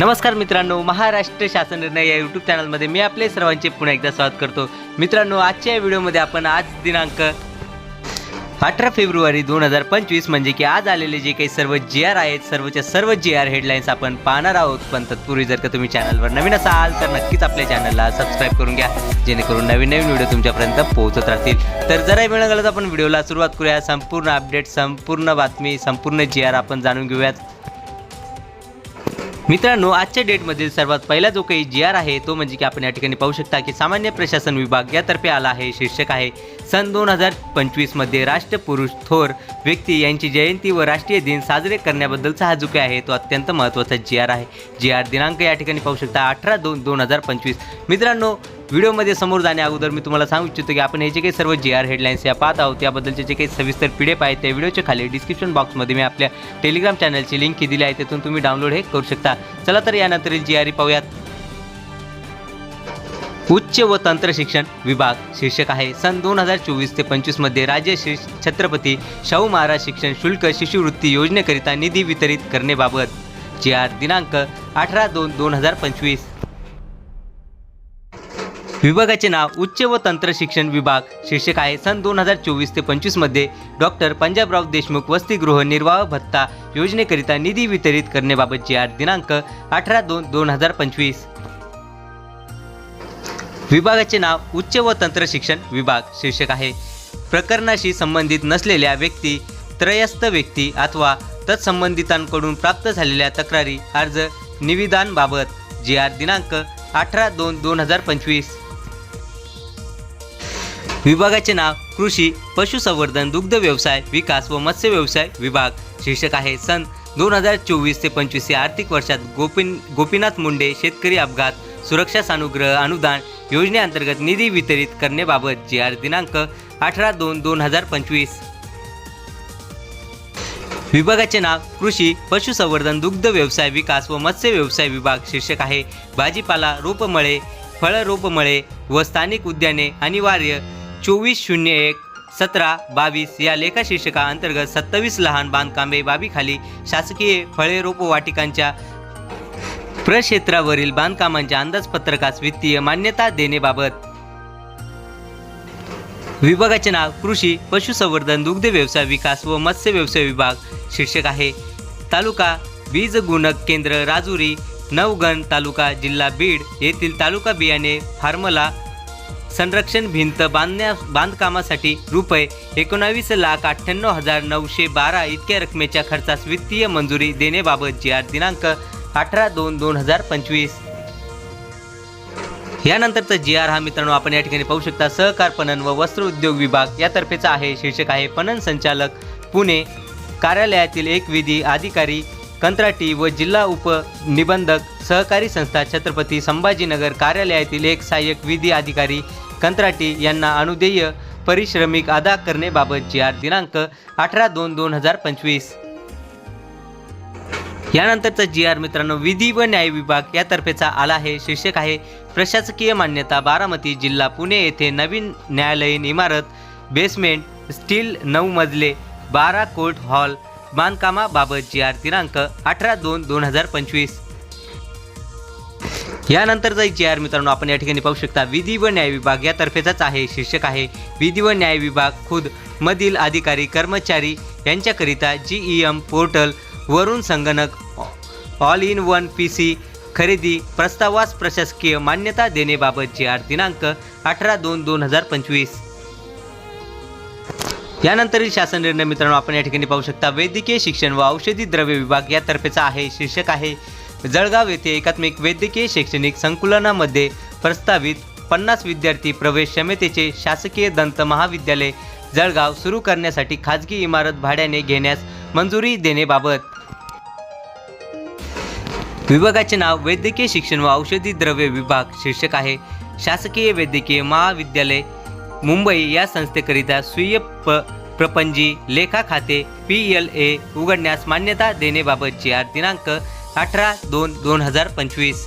नमस्कार मित्रांनो महाराष्ट्र शासन निर्णय या यूट्यूब चॅनलमध्ये मी आपले सर्वांचे पुन्हा एकदा स्वागत करतो. मित्रांनो आजच्या या व्हिडिओमध्ये आपण आज दिनांक अठरा फेब्रुवारी दोन हजार पंचवीस म्हणजे की आज आलेले जे काही सर्व जी आर आहेत सर्वच्या सर्व जी आर हेडलाईन्स आपण पाहणार आहोत. पण तत्पूर्वी जर का तुम्ही चॅनलवर नवीन असाल तर नक्कीच आपल्या चॅनलला सबस्क्राईब करून घ्या. जेणेकरून नवीन नवीन व्हिडिओ तुमच्यापर्यंत पोहोचत राहतील. तर जरा वेळ गेलं तर आपण व्हिडिओला सुरुवात करूया. संपूर्ण अपडेट संपूर्ण बातमी संपूर्ण जी आर आपण जाणून घेऊयात. मित्रांनो आजच्या डेटमधील सर्वात पहिला जो काही जी आर आहे तो म्हणजे की आपण या ठिकाणी पाहू शकता की सामान्य प्रशासन विभाग यातर्फे आला आहे शीर्षक आहे. सन दोन हजार पंचवीसमध्ये राष्ट्रपुरुष थोर व्यक्ती यांची जयंती व राष्ट्रीय दिन साजरे करण्याबद्दलचा हा जो काही आहे. तो अत्यंत महत्त्वाचा जी आर आहे. जी आर दिनांक या ठिकाणी पाहू शकता अठरा दोन दोन हजार पंचवीस. मित्रांनो व्हिडिओमध्ये समोर जाण्या अगोदर मी तुम्हाला सांगू इच्छितो की आपण हे जे काही सर्व जी आर हेडलाईन्स या पाहत आहोत त्याबद्दलचे जे काही सविस्तर पी डी एफ आहेत त्या व्हिडिओच्या खाली डिस्क्रिप्शन बॉक्समध्ये मी आपल्या टेलिग्राम चॅनलची लिंक दिली आहे. तिथून तुम्ही डाउनलोड हे करू शकता. चला तर यानंतर जी आर पाहूयात. उच्च व तंत्र शिक्षण विभाग शीर्षक आहे. सन दोन हजार चोवीस ते पंचवीसमध्ये राज्य श्री छत्रपती शाहू महाराज शिक्षण शुल्क शिष्यवृत्ती योजनेकरिता निधी वितरित करण्याबाबत. जी आर दिनांक अठरा दोन दोन हजार पंचवीस. विभागाचे नाव उच्च व तंत्र शिक्षण विभाग शीर्षक आहे. सन दोन हजार चोवीस ते पंचवीसमध्ये डॉक्टर पंजाबराव देशमुख वसतिगृह निर्वाह भत्ता योजनेकरिता निधी वितरित करण्याबाबत जी आर दिनांक अठरा दोन दोन हजार पंचवीस. विभागाचे नाव उच्च व तंत्र शिक्षण विभाग शीर्षक आहे. प्रकरणाशी संबंधित नसलेल्या व्यक्ती त्रयस्थ व्यक्ती अथवा तत्संबंधितांकडून प्राप्त झालेल्या तक्रारी अर्ज निविदांबाबत जी आर दिनांक अठरा दोन दोन हजार पंचवीस. विभागाचे नाव कृषी पशुसंवर्धन दुग्ध व्यवसाय विकास व मत्स्य व्यवसाय विभाग शीर्षक आहे. सन दोन हजार चोवीस ते पंचवीस या आर्थिक वर्षात गोपिन गोपीनाथ मुंडे शेतकरी अपघात सुरक्षा सानुग्रह अनुदान योजनेअंतर्गत निधी वितरित करण्याबाबत जी आर दिनांक अठरा दोन दोन हजार पंचवीस. विभागाचे नाव कृषी पशुसंवर्धन दुग्ध व्यवसाय विकास व मत्स्य व्यवसाय विभाग शीर्षक आहे. भाजीपाला रोपमळे फळ रोपमळे व स्थानिक उद्याने अनिवार्य चोवीस शून्य एक सतरा बावीस या लेखा शीर्षका अंतर्गत सत्तावीस लहान बांधकामे बाबीखाली शासकीय फळे रोपवाटिकांच्या प्रक्षेत्रावरील बांधकामांच्या अंदाजपत्रकास वित्तीय मान्यता देण्याबाबत विभागाचे नाव कृषी पशुसंवर्धन दुग्ध व्यवसाय विकास व मत्स्य व्यवसाय विभाग शीर्षक आहे. तालुका बीज गुणक केंद्र राजुरी नवगण तालुका जिल्हा बीड येथील तालुका बियाणे फार्मला संरक्षण भिंत बांधण्या बांधकामासाठी रुपये एकोणावीस लाख अठ्ठ्याण्णव हजार नऊशे बारा इतक्या रकमेच्या खर्चास वित्तीय मंजुरी देण्याबाबत जी आर दिनांक अठरा दोन दोन हजार पंचवीस. यानंतरचं जी आर हा मित्रांनो आपण या ठिकाणी पाहू शकता सहकार पणन व वस्त्र उद्योग विभाग यातर्फेचा आहे. शीर्षक आहे पणन संचालक पुणे. कार्यालयातील एक विधी अधिकारी कंत्राटी व जिल्हा उपनिबंधक सहकारी संस्था छत्रपती संभाजीनगर कार्यालयातील एक सहाय्यक विधी अधिकारी कंत्राटी यांना अनुदेय परिश्रमिक अदा करण्याबाबत जी आर दिनांक अठरा दोन दोन हजार पंचवीस. यानंतरचा जी आर मित्रांनो विधी व न्याय विभाग यातर्फेचा आला आहे. शीर्षक आहे प्रशासकीय मान्यता बारामती जिल्हा पुणे येथे नवीन न्यायालयीन इमारत बेसमेंट स्टील नऊ मजले बारा कोर्ट हॉल बांधकामाबाबत जी आर दिनांक अठरा दोन दोन हजार पंचवीस. यानंतरचा जी आर मित्रांनो आपण या ठिकाणी पाहू शकता विधी व न्याय विभाग यातर्फेचाच आहे. शीर्षक आहे विधी व न्याय विभाग खुद मधील अधिकारी कर्मचारी यांच्याकरिता जी ई एम पोर्टल वरून संगणक all in one P C खरेदी प्रस्तावास प्रशासकीय मान्यता देण्याबाबत जी आर दिनांक अठरा दोन दोन हजार पंचवीस. यानंतरील शासन निर्णय मित्रांनो आपण या ठिकाणी पाहू शकता वैद्यकीय शिक्षण व औषधी द्रव्य विभाग यातर्फेचा आहे शीर्षक आहे जळगाव येथे एकात्मिक वैद्यकीय शैक्षणिक संकुलनामध्ये प्रस्तावित पन्नास विद्यार्थी प्रवेश क्षमतेचे शासकीय दंत महाविद्यालय जळगाव सुरू करण्यासाठी खाजगी इमारत भाड्याने घेण्यास मंजुरी देण्याबाबत. विभागाचे नाव वैद्यकीय शिक्षण व औषधी द्रव्य विभाग शीर्षक आहे. शासकीय वैद्यकीय महाविद्यालय मुंबई या संस्थेकरिता स्वीय प प्रपंजी लेखा खाते पी एल ए उघडण्यास मान्यता देण्याबाबतची आर दिनांक अठरा दोन दोन हजार पंचवीस.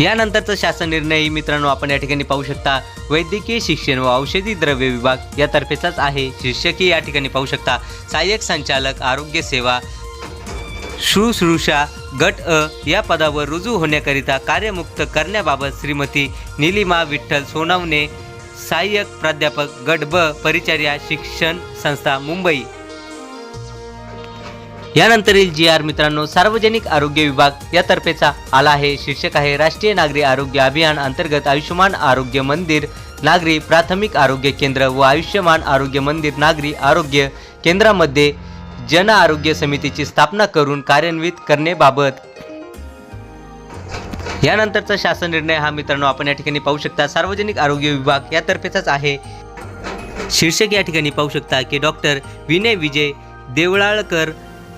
यानंतरचा शासन निर्णय मित्रांनो आपण या ठिकाणी पाहू शकता. वैद्यकीय शिक्षण व औषधी द्रव्य विभाग यातर्फेचाच आहे. शीर्षकही या ठिकाणी पाहू शकता. सहाय्यक संचालक आरोग्य सेवा शुश्रूषा गट अ या पदावर रुजू होण्याकरिता कार्यमुक्त करण्याबाबत श्रीमती निलिमा विठ्ठल सोनावणे सहाय्यक प्राध्यापक गट ब परिचर्या शिक्षण संस्था मुंबई. यानंतरील जी आर मित्रांनो सार्वजनिक आरोग्य विभाग यातर्फेचा आला आहे. शीर्षक आहे राष्ट्रीय नागरी आरोग्य अभियान अंतर्गत आयुष्यमान आरोग्य मंदिर नागरी प्राथमिक आरोग्य केंद्र व आयुष्यमान आरोग्य मंदिर नागरी आरोग्य केंद्रामध्ये जन आरोग्य समितीची स्थापना करून कार्यान्वित करण्याबाबत. यानंतरचा शासन निर्णय हा मित्रांनो आपण या ठिकाणी पाहू शकता. सार्वजनिक आरोग्य विभाग यातर्फेचाच आहे. शीर्षक या ठिकाणी पाहू शकता की डॉक्टर विनय विजय देवळाळकर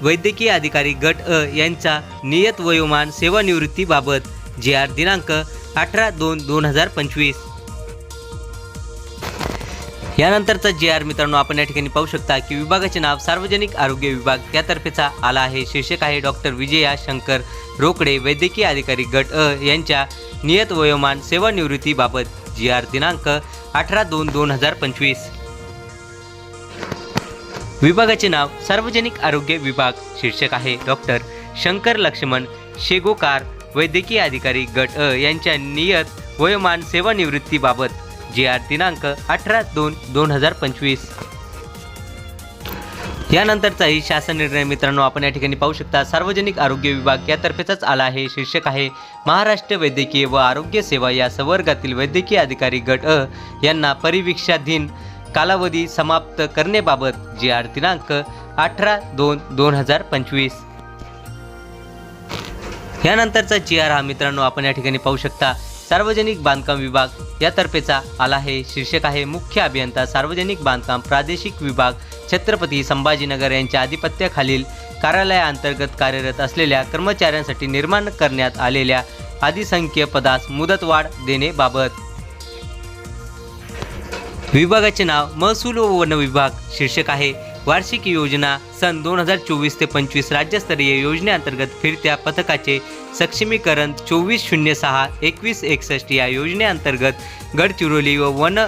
वैद्यकीय अधिकारी गट अ यांचा नियत वयोमान सेवानिवृत्तीबाबत जे आर दिनांक अठरा दोन दोन हजार पंचवीस. यानंतरचा जे आर मित्रांनो आपण या ठिकाणी पाहू शकता की विभागाचे नाव सार्वजनिक आरोग्य विभाग यातर्फेचा आला आहे. शीर्षक आहे डॉक्टर विजया शंकर रोकडे वैद्यकीय अधिकारी गट अ यांच्या नियत वयोमान सेवानिवृत्तीबाबत जी आर दिनांक अठरा दोन दोन हजार पंचवीस. विभागाचे नाव सार्वजनिक आरोग्य विभाग शीर्षक आहे. डॉक्टर शंकर लक्ष्मण शेगोकार वैद्यकीय अधिकारी गट अ यांच्या नियत वयोमान सेवानिवृत्तीबाबत जी आर दिनांक अठरा दोन दोन हजार पंचवीस. यानंतरचाही शासन निर्णय मित्रांनो आपण या ठिकाणी पाहू शकता सार्वजनिक आरोग्य विभाग यातर्फेचाच आला आहे. शीर्षक आहे महाराष्ट्र वैद्यकीय व आरोग्य सेवा या संवर्गातील वैद्यकीय अधिकारी गट अ यांना परिवीक्षाधीन कालावधी समाप्त करण्याबाबत जी आर दिनांक अठरा दोन दोन हजार पंचवीस. यानंतरचा जी आर हा मित्रांनो आपण या ठिकाणी पाहू शकता सार्वजनिक बांधकाम विभाग यातर्फेचा आला आहे. शीर्षक आहे मुख्य अभियंता सार्वजनिक बांधकाम प्रादेशिक विभाग. छत्रपती संभाजीनगर यांच्या आधिपत्याखालील कार्यालयाअंतर्गत कार्यरत असलेल्या कर्मचाऱ्यांसाठी निर्माण करण्यात आलेल्या आदिसंख्य पदास मुदतवाढ देणेबाबत विभागाचे नाव महसूल व वन विभाग शीर्षक आहे. वार्षिक योजना सन दोन हजार चोवीस ते पंचवीस राज्यस्तरीय योजनेअंतर्गत फिरत्या पथकाचे सक्षमीकरण चोवीस शून्य सहा एकवीस एकसष्ट या योजनेअंतर्गत गडचिरोली व वन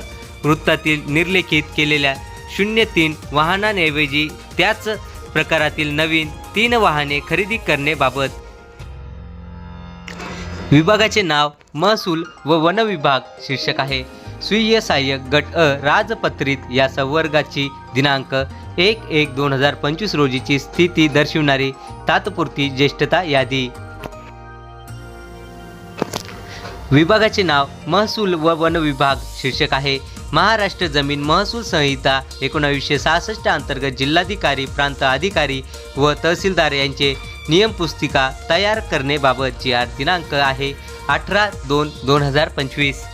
वृत्तातील निर्लेखित केलेल्या शून्य तीन वाहनांऐवजी त्याच प्रकारातील नवीन तीन वाहने खरेदी करण्याबाबत. विभागाचे नाव महसूल व वन विभाग शीर्षक आहे. स्वीय सहाय्यक गट अ राजपत्रित या संवर्गाची दिनांक एक एक दोन हजार पंचवीस रोजीची स्थिती दर्शविणारी तात्पुरती ज्येष्ठता यादी. विभागाचे नाव महसूल व वन विभाग शीर्षक आहे. महाराष्ट्र जमीन महसूल संहिता एकोणावीसशे सहासष्ट अंतर्गत जिल्हाधिकारी प्रांत अधिकारी व तहसीलदार यांचे नियम पुस्तिका तयार करण्याबाबतची आर दिनांक आहे अठरा दोन दोन हजार पंचवीस.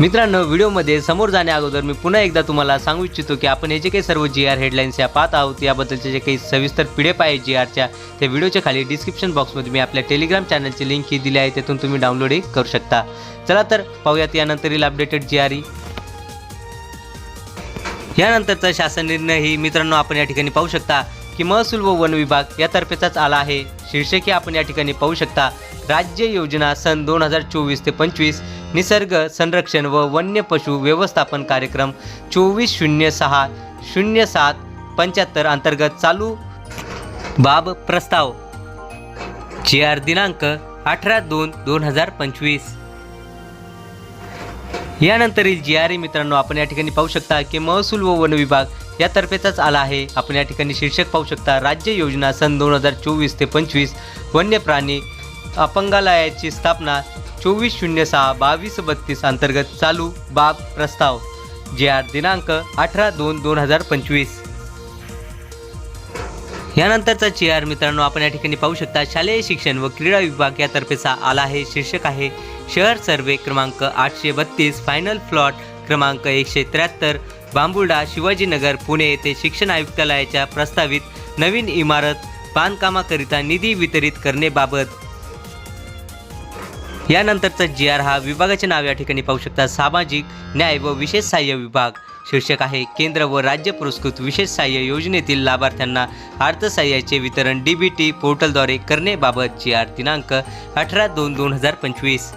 मित्रांनो व्हिडिओमध्ये समोर जाण्या अगोदर मी पुन्हा एकदा तुम्हाला सांगू इच्छितो की आपण हे जे काही सर्व जी आर हेडलाईन्स या पाहत आहोत याबद्दलचे जे काही सविस्तर पिढे आहे जी आरच्या त्या व्हिडिओच्या खाली डिस्क्रिप्शन बॉक्समध्ये मी आपल्या टेलिग्राम चॅनलची लिंक ही दिली आहे त्यातून तुम्ही डाउनलोडही करू शकता. चला तर पाहूयात यानंतरील अपडेटेड जी आर यानंतरचा शासन निर्णय ही मित्रांनो आपण या ठिकाणी पाहू शकता. की महसूल व वन विभाग यातर्फेचाच आला आहे. शीर्षके आपण या ठिकाणी पाहू शकता. राज्य योजना सन दोन हजार चोवीस ते पंचवीस निसर्ग संरक्षण व वन्य पशु व्यवस्थापन कार्यक्रम चोवीस शून्य सहा शून्य सात पंच्याहत्तर अंतर्गत चालू. बाब प्रस्ताव. जी आर दिनांक अठरा दोन दोन हजार पंचवीस. यानंतरील जी आर मित्रांनो आपण या ठिकाणी पाहू शकता की महसूल व वन विभाग यातर्फेचाच आला आहे. आपण या ठिकाणी शीर्षक पाहू शकता राज्य योजना सन दोन हजार चोवीस ते पंचवीस वन्य प्राणी अपंगालयाची स्थापना चोवीस शून्य सहा बावीस बत्तीस अंतर्गत चालू बाब प्रस्ताव जे आर दिनांक अठरा दोन दोन हजार पंचवीस. यानंतरचा जी आर मित्रांनो आपण या ठिकाणी पाहू शकता शालेय शिक्षण व क्रीडा विभाग यातर्फेचा आला आहे. शीर्षक आहे शहर सर्वे क्रमांक आठशे बत्तीस फायनल फ्लॉट क्रमांक एकशे त्र्याहत्तर बांबुर्डा शिवाजीनगर पुणे येथे शिक्षण आयुक्तालयाच्या प्रस्तावित नवीन इमारत बांधकामाकरिता निधी वितरित करण्याबाबत. यानंतरचा जी आर हा विभागाचे नाव या ठिकाणी पाहू शकता. सामाजिक न्याय व विशेष सहाय्य विभाग. शीर्षक आहे केंद्र व राज्य पुरस्कृत विशेष सहाय्य योजनेतील लाभार्थ्यांना अर्थसहाय्याचे वितरण डी बी टी पोर्टलद्वारे करण्याबाबत जी आर दिनांक अठरा दोन दोन हजार पंचवीस.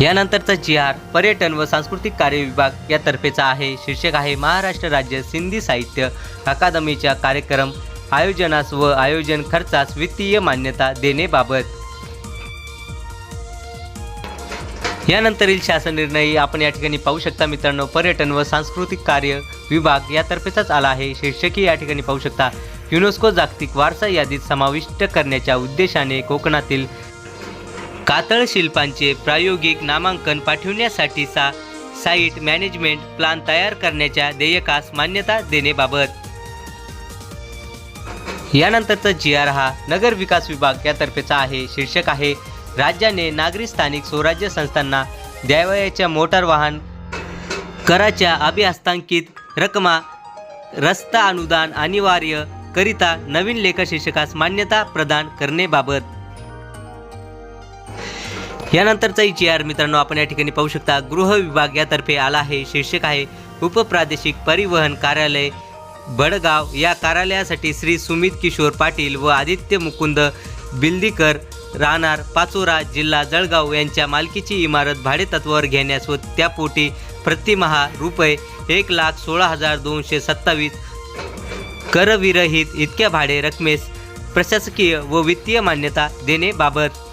यानंतरचा जी आर पर्यटन व सांस्कृतिक कार्य विभाग यातर्फेचा आहे. शीर्षक आहे महाराष्ट्र राज्य सिंधी साहित्य अकादमीच्या कार्यक्रम आयोजनास व आयोजन खर्चास वित्तीय मान्यता देणेबाबत. यानंतरील शासन निर्णय आपण या ठिकाणी पाहू शकता मित्रांनो. पर्यटन व सांस्कृतिक कार्य विभाग यातर्फेचाच आला आहे. शीर्षकी या ठिकाणी पाहू शकता. युनेस्को जागतिक वारसा यादीत समाविष्ट करण्याच्या उद्देशाने कोकणातील कातळ शिल्पांचे प्रायोगिक नामांकन पाठविण्यासाठीचा साईट मॅनेजमेंट प्लान तयार करण्याच्या देयकास मान्यता देण्याबाबत. यानंतरचा जी आर हा नगर विकास विभाग यातर्फेचा आहे शीर्षक आहे राज्याने नागरी स्थानिक स्वराज्य संस्थांना द्यावयाच्या मोटार वाहन कराच्या अभिहस्तांकित रकमा रस्ता अनुदान अनिवार्य करिता नवीन लेखा शीर्षकास मान्यता प्रदान करणेबाबत यानंतरचा जी आर मित्रांनो आपण या ठिकाणी पाहू शकता गृह विभाग यातर्फे आला आहे शीर्षक आहे उपप्रादेशिक परिवहन कार्यालय बडगाव. या कार्यालयासाठी श्री सुमित किशोर पाटील व आदित्य मुकुंद बिल्दीकर राहणार. पाचोरा जिल्हा जळगाव यांच्या मालकीची इमारत भाडेतत्वावर घेण्यास व त्यापोटी प्रतिमहा रुपये एक लाख सोळा हजार दोनशे सत्तावीस करविरहित इतक्या भाडे रकमेस प्रशासकीय व वित्तीय मान्यता देणेबाबत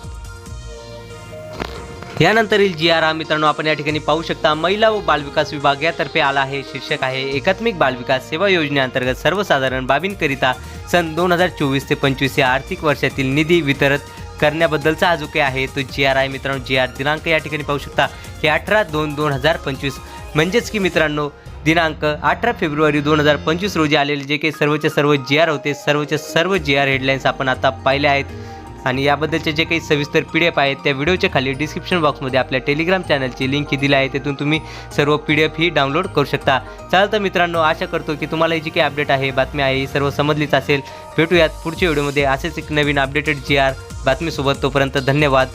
यानंतरील जी आर मित्रांनो आपण या ठिकाणी पाहू शकता महिला व बालविकास विभाग यातर्फे आला आहे शीर्षक आहे एकात्मिक बालविकास सेवा योजनेअंतर्गत सर्वसाधारण बाबींकरिता सन दोन हजार चोवीस ते पंचवीस या आर्थिक वर्षातील निधी वितरित करण्याबद्दलचा हा जो काही आहे. तो जी आर आहे मित्रांनो जी आर दिनांक या ठिकाणी पाहू शकता हे अठरा दोन दोन हजार पंचवीस म्हणजेच की मित्रांनो दिनांक अठरा फेब्रुवारी दोन हजार पंचवीस रोजी आलेले जे काही सर्वच्या सर्व जी आर होते सर्वच्या सर्व जी आर हेडलाईन्स आपण आता पाहिले आहेत. आणि याबद्दलचे जे काही सविस्तर पी डी एफ आहेत त्या व्हिडिओच्या खाली डिस्क्रिप्शन बॉक्समध्ये आपल्या टेलिग्राम चॅनलची लिंक दिली आहे. तिथून तुम्ही सर्व पी डी एफ ही डाउनलोड करू शकता. चालतं मित्रांनो आशा करतो की तुम्हाला ही जी काही अपडेट आहे बातमी आहे ही सर्व समजलीच असेल. भेटूयात पुढच्या व्हिडिओमध्ये असेच एक नवीन अपडेटेड जी आर बातमीसोबत. तोपर्यंत धन्यवाद.